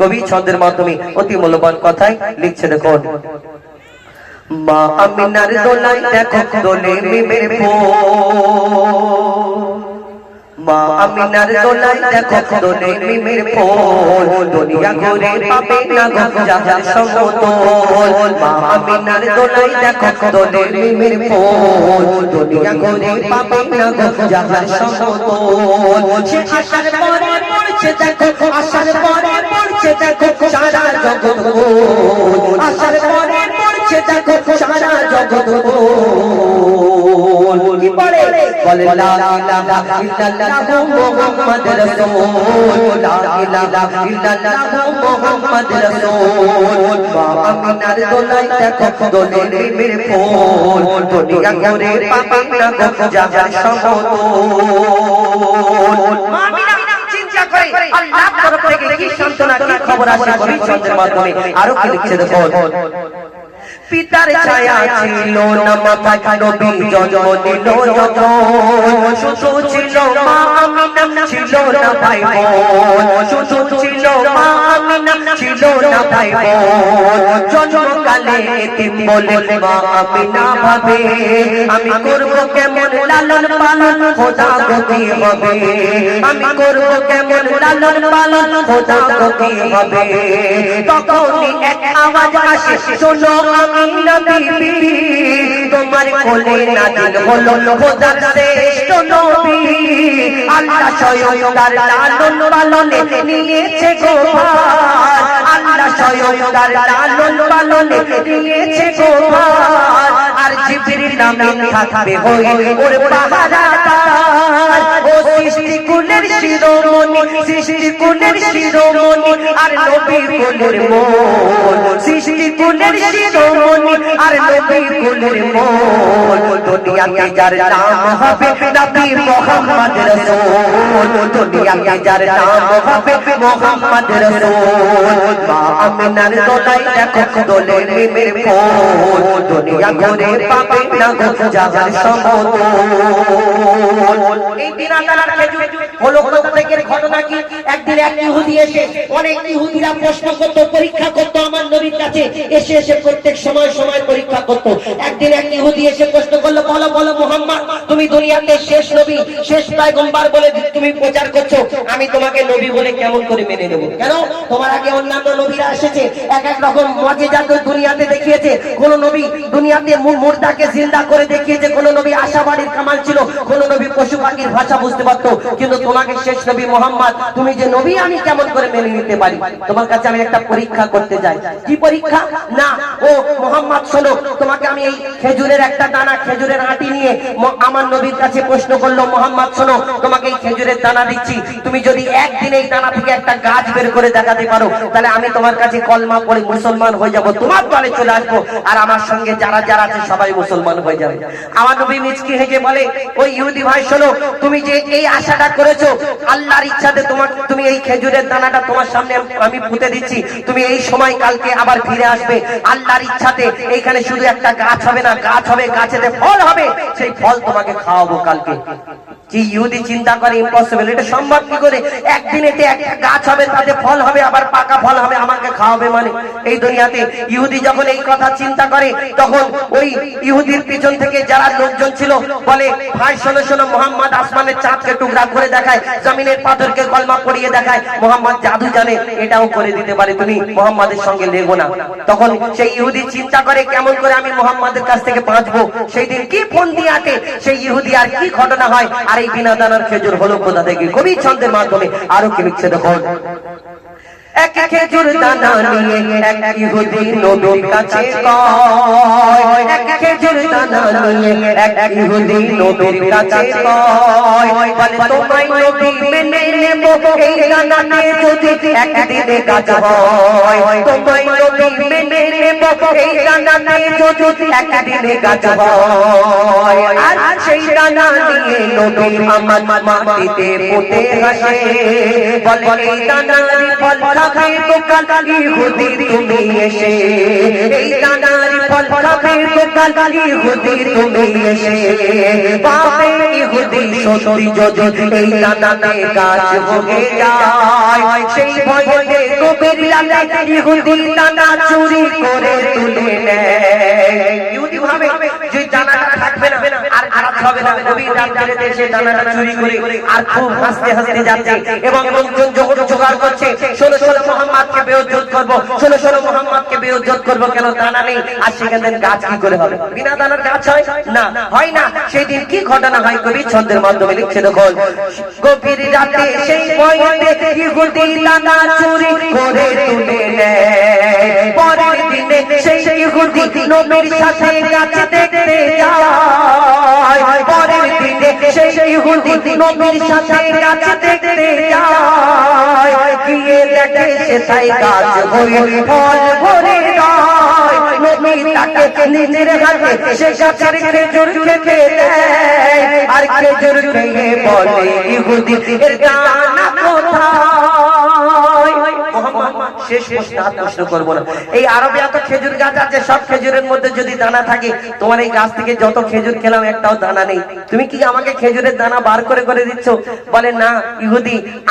কবি ছন্দের মাধ্যমে অতি মূল্যবান কথাই লিখছে, দেখুন। মা আমিনার দোলাই দেখো দোলে মিমের মা আমিনার দোলাই দেখো দোলে মিমের ফোল দুনিয়া ঘুরে পাবে না গো জাহান সমতল। মা আমিনার দোলাই দেখো দোলে মিমের ফোল দুনিয়া ঘুরে পাবে না গো জাহান সমতল। সে আসার পরে পড়ছে দেখো আসার পরে পড়ছে দেখো সারা জগৎ আসার পরে পড়ছে দেখো সারা জগৎ কি পড়ে? বলে লা ইলাহা ইল্লাল্লাহু মুহাম্মাদুর রাসূল লা ইলাহা ইল্লাল্লাহু মুহাম্মাদুর রাসূল মা আমিনার দোলাই দেখো দোলে মিমের ফোল। দুনিয়া ঘুরে পাবে না গো জাহান সমতল মা চিন্তা করে আল্লাহর তরফ থেকে কি সান্ত্বনা কি খবর আসে কবি ছন্দের মাধ্যমে? আরও কি লিখছে দেখুন। পিতার ছায়া ছিল না মাথায় নবী জন্ম দিল যখন শুধু ছিল মা আমিনা ছিল না ভাই বোন। শুধু ছিল মা আমিনা ছিল না ভাই বোন। জন্মকালে তিন বলে মা আমি না ভাবে, আমি করব কেমন লালন পালন, খোদা গতি হবে। আমি করব কেমন লালন পালন, খোদা গতি হবে। তখনই এক আওয়াজ আসে, শোনো আমি নবী তোমার কোলে নাজিল হলো খোদার শ্রেষ্ঠ নবী। আল্লাহ স্বয়ং তার লালন পালনে নিয়েছে গোপাল আল্লাহ স্বয়ং তার লালন পালনে নিয়েছে গোপাল আর জিবরিল নামে থাকবে হয়ে ওর সৃষ্টি কুলের শিরোমণি সৃষ্টি কুলের শিরোমণি, আর নবী কুলের মন। সৃষ্টি কুলের শিরোমণি, আর নবী কুলের মন। দুনিয়াতে যার নাম হবে নবী মোহাম্মদ রাসূল। দুনিয়াতে যার নাম হবে মোহাম্মদ রাসূল। মা আমিনার দোলাই দেখো দোলে মিমের ফোন দুনিয়া ঘুরে পাবে না গো জাহান সমতল। এই দিনাদার খেজুর। হলো থেকে ঘটনা কি? একদিন এক ইহুদি এসে, অনেক ইহুদিরা প্রশ্ন করতো, পরীক্ষা করতো আমার নবীর কাছে। এসে এসে প্রত্যেক সময় সময় পরীক্ষা করতো। একদিন এক ইহুদি এসে প্রশ্ন করল বলো বলো মোহাম্মদ। তুমি দুনিয়াতে শেষ নবী, শেষ পয়গম্বর বলে তুমি প্রচার করছ, আমি তোমাকে নবী বলে কেমন করে মেনে নেব? কেন? তোমার আগে অন্যান্য নবীরা এসেছে, এক এক রকম মজে জাত দুনিয়াতে দেখিয়েছে। কোন নবী দুনিয়াতে মুর্দাকে জিন্দা করে দেখিয়েছে, কোন নবী আশাবাড়ির কামাল ছিল, কোন নবী পশু পাখির ভাষা বুঝতে পারতো। কিন্তু তোমাকে শেষ নবী মোহাম্মদ, তুমি যে নবী, আমি কেমন করে মেনে নিতে পারি? তোমার কাছে আমি একটা পরীক্ষা করতে যাই। কি পরীক্ষা? না, ও মোহাম্মদ শোনো, তোমাকে আমি এই খেজুরের একটা দানা, খেজুরের আটি নিয়ে আমার নবীর কাছে প্রশ্ন করল, মোহাম্মদ, শোনো, তোমাকে এই খেজুরের দানা দিচ্ছি। তুমি যদি একদিন এই দানা থেকে একটা গাছ বের করে দেখাতে পারো, তাহলে আমি তোমার কাছে কলমা পড়ে মুসলমান হয়ে যাব। তোমার দলে চলে আসব। আর আমার সঙ্গে যারা যারা আছে, সবাই মুসলমান হয়ে যাবে। আমার নবী মিচকি হেগে বলে ওই ইহুদি ভাই, শোনো, তুমি যে এই আশাটা করেছ, আল্লাহর ইচ্ছাতে তোমার, তুমি এই খেজুরের দানাটা তোমার সামনে আমি পুঁতে দিচ্ছি। তুমি এই সময় কালকে আবার ফিরে আসবে। আল্লাহর ইচ্ছাতে এইখানে শুধু একটা গাছ হবে না, গাছ হবে, গাছেতে ফল হবে। সেই ফল তোমাকে খাওয়াবো কালকে। যে ইহুদি চিন্তা করে? ইম্পসিবল এটা সম্ভব কি করে? একদিনেতে একটা গাছ হবে, তাতে ফল হবে, আবার পাকা ফল হবে, আমাকে খাওয়াবে মানে? এই দুনিয়াতে ইহুদি যখন এই কথা চিন্তা করে, তখন ওই ইহুদির পিছন থেকে যারা লোকজন ছিল, বলে, ভাই, শোনো শোনো, মোহাম্মদ আসমানের চাঁদকে টুকরা করে দেখায়, জমিনের পাথরকে কলমা পড়িয়ে দেখায়, মোহাম্মদ জাদু জানে, এটাও করে দিতে পারে, তুমি মোহাম্মদের সঙ্গে লেগো না। তখন সেই ইহুদি চিন্তা করে, কেমন করে আমি মোহাম্মদের কাছ থেকে বাঁচবো? সেই দিন কি ফোন দিয়ে সেই ইহুদি আর কি ঘটনা হয়? এই বিনা দানার খেজুর হলো কোথা থেকে? কবি ছন্দের মাধ্যমে আরও কি লিখছে দেখুন? এক খেজুর দানা নিয়ে এক ইহুদি নবীর কাছে কয়। এক খেজুর দানা নিয়ে এক ইহুদি নবীর কাছে কয়। বলে, তোমায় নবী মেনে নেব, এই দানাতে যদি একদিনে গাছ হয়, তোমায় নবী মেনে এই দানাতে যদি একদিনে গাছ হয় আর সেই দানা নিয়ে নবী আমার মাটিতে পুঁতে হাসে। বলে এই দানারি ফল খাবে গো ইহুদি তুমি এসে। এই দানার ফল খাবে গোকাল ইহুদি তুমি এসে। পাবে ইহুদি সত্যি যদি এই দানাতে গাছ হয়ে যায় সেই ভয়ে কবির ইহুদি দানা চুরি করে তুলে ইহুদি ভাবে যে দানাটা থাকবে না, আর গাছ হবে না। গভীর রাত্রে এসে দানাটা চুরি করে, আর খুব হাসতে হাসতে যাচ্ছে। এবং লোকজন যখন জোগাড় করছে, ষোলো ষোলো মোহাম্মদকে বেউজ্জত করব, ষোলো ষোলো মোহাম্মদকে বেউজ্জত করব, কেন দানা নেই? আর সেখানে গাছ কি ঘটনা হয়? কবি ছন্দের মাধ্যমে লিখছে দেখুন গভীর রাতে সেই দানা চুরি করে তুলে দিনে সেই ইহুদি নবীর সাথে গাছ দেখতে যায়। পরের দিনে সেই ইহুদি নবীর সাথে গাছ দেখতে যায়। গিয়ে দেখে সে তাই গাছ হয়ে ফল ভরে যায়। নবী তাকে নিজের হাতে সে গাছের খেজুর খেতে দেয়। আর খেজুর খেয়ে বলে ইহুদি এর দানা কোথায়? খেজুর খেজুরের মধ্যে যদি দানা থাকে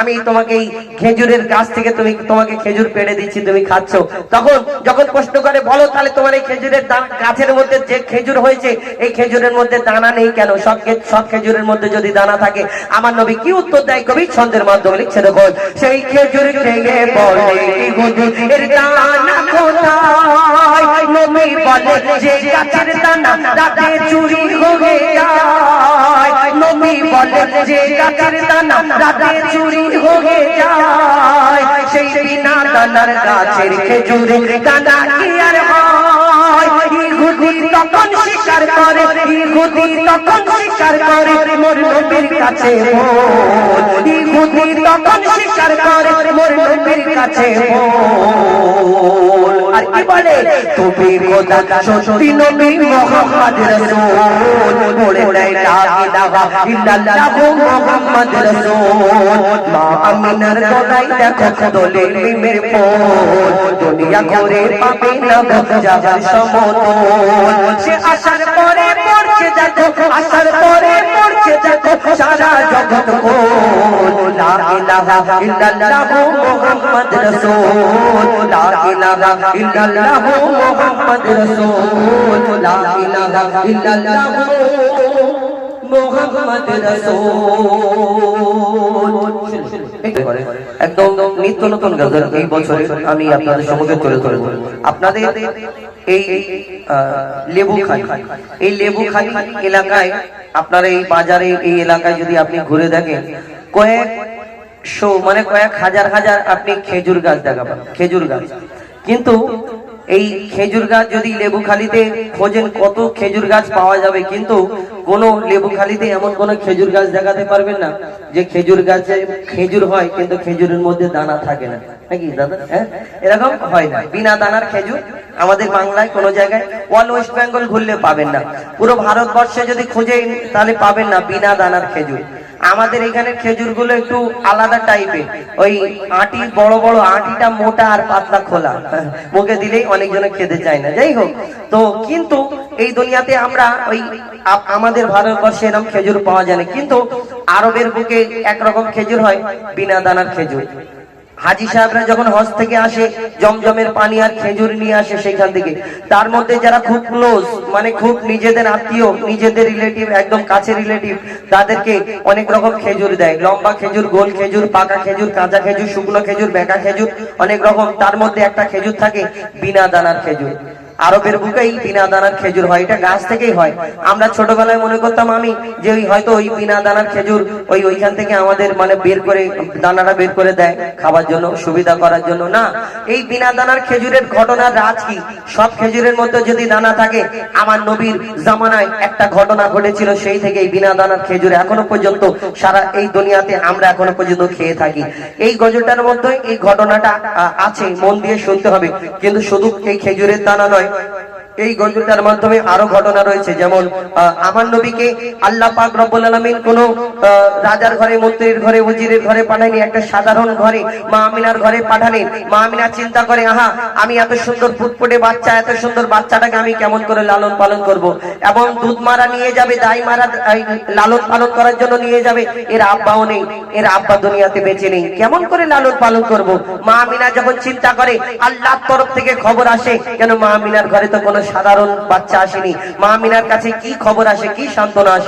আমি তোমাকে এই খেজুরের গাছ থেকে তুমি, তোমাকে খেজুর পেড়ে দিচ্ছি, তুমি খাচ্ছ। তখন যখন প্রশ্ন করে, বলো, তাহলে তোমার এই খেজুরের গাছের মধ্যে যে খেজুর হয়েছে, এই খেজুরের মধ্যে দানা নেই কেন? সব সব খেজুরের মধ্যে যদি দানা থাকে, আমার নবী কি উত্তর দেয় কবি? ছন্দের মাধ্যমে লিখছে দেখুন সেই খেজুর খেয়ে বলে এর দানা কোথায়? নবী বলে, যে গাছের দানা রাতে চুরি হয়ে যায়। নবী বলে, যে গাছের দানা রাতে চুরি হয়ে যায়। সেই বিনা দানার গাছের খেজুরে দানা কি আর হয়? ইহুদি তখন স্বীকার করে, ইহুদি তখন স্বীকার করে, মোর নবীর কাছে ইহুদি তখন স্বীকার করে, মোর নবীর কাছে বল, তুমি খোদা সত্যি নবী মোহাম্মদ রাসূল। পড়ে নাই লা ইলাহা ইল্লাল্লাহু মোহাম্মদ রাসূল। মা আমিনার গলায় দেখো দোলে মিমের পোল দুনিয়া ঘুরে পাবে না যাবার সমতল। সে আসার পরে পড়ছে দেখো, আসার পরে পড়ছে দেখো সারা জগৎ কোল একদম নিত্য নতুন গজল এই বছরে আমি আপনাদের সম্মুখে তুলে ধরবো। আপনাদের এই আহ, লেবুখালি এই লেবুখালি এলাকায় আপনার এই বাজারে এই এলাকায় যদি আপনি ঘুরে দেখেন কয়েক শো মানে কয়েক হাজার হাজার আপনি খেজুর গাছ দেখাবেন, খেজুর গাছ। কিন্তু এই খেজুর গাছ যদি লেবুখালিতে খোঁজেন, কত খেজুর গাছ পাওয়া যাবে, কিন্তু কোন লেবুখালিতে এমন কোন খেজুর গাছ দেখাতে পারবেন না, যে খেজুর গাছে খেজুর হয়, কিন্তু খেজুরের মধ্যে দানা থাকে না। নাকি দাদা? হ্যাঁ? এরকম হয় না। বিনা দানার খেজুর আমাদের বাংলায় কোনো জায়গায় অল ওয়েস্ট বেঙ্গল ঘুরলে পাবেন না। পুরো ভারতবর্ষে যদি খুঁজেন, তাহলে পাবেন না বিনা দানার খেজুর। আমাদের এখানে খেজুরগুলো একটু আলাদা টাইপের ওই আটি বড় বড় আটিটা মোটা আর পাতলা খোলা। মুখে দিলেই অনেকজনে খেতে চায় না। যাই হোক, তো কিন্তু এই দুনিয়াতে আমরা ওই আমাদের ভারতবর্ষে এরকম খেজুর পাওয়া যায় না। কিন্তু আরবের বুকে একরকম খেজুর হয়, বিনা দানার খেজুর। হাজি সাহেবরা যখন হজ থেকে আসে, জমজমের পানি আর খেজুর নিয়ে আসে সেখান থেকে। তার মধ্যে যারা খুব ক্লোজ মানে খুব নিজেদের আত্মীয়, নিজেদের রিলেটিভ একদম কাছে রিলেটিভ তাদেরকে অনেক রকম খেজুর দেয়। লম্বা খেজুর, গোল খেজুর, পাকা খেজুর, কাঁচা খেজুর, শুকনো খেজুর বেঁকা খেজুর, অনেক রকম। তার মধ্যে একটা খেজুর থাকে, বিনা দানার খেজুর। আরবের বুকেই বিনা দানার খেজুর হয়, এটা গাছ থেকেই হয়। আমরা ছোটবেলায় মনে করতাম আমি যে ওই হয়তো ওই বিনা দানার খেজুর ওই ওইখান থেকে আমাদের মানে বের করে দানাটা বের করে দেয় খাবার জন্য, সুবিধা করার জন্য। না, এই বিনা দানার খেজুরের ঘটনার রাজ কি? সব খেজুরের মধ্যে যদি দানা থাকে, আমার নবীর জামানায় একটা ঘটনা ঘটেছিল, সেই থেকে এই বিনা দানার খেজুর এখনও পর্যন্ত সারা এই দুনিয়াতে আমরা এখনও পর্যন্ত খেয়ে থাকি। এই গজলটার মধ্যে এই ঘটনাটা আছে, মন দিয়ে শুনতে হবে। কিন্তু শুধু এই খেজুরের দানা নয় এই গজলটার মাধ্যমে আরও ঘটনা রয়েছে, যেমন আমার নবীকে আল্লাহ পাক রব্বুল আলামিন কোন রাজার ঘরে, মন্ত্রীর ঘরে, উজিরের ঘরে পাঠায়নি, একটা সাধারণ ঘরে, মা আমিনার ঘরে পাঠালেন মা আমিনা চিন্তা করে, আহা, আমি এত সুন্দর ফুটফুটে বাচ্চা, এত সুন্দর বাচ্চাটাকে আমি কেমন করে লালন পালন করব? এবং দুধ মারা নিয়ে যাবে, দাই মারা লালন পালন করার জন্য নিয়ে যাবে। এর আব্বাও নেই, এর আব্বা দুনিয়াতে বেঁচে নেই। কেমন করে লালন পালন করব? মা আমিনা যখন চিন্তা করে, আল্লাহর তরফ থেকে খবর আসে কেন মা আমিনার ঘরে তো কোনো সাধারণ বাচ্চা আসেনি। মা মিনার কাছে কি খবর আসে কি সান্ত্বনা আসে?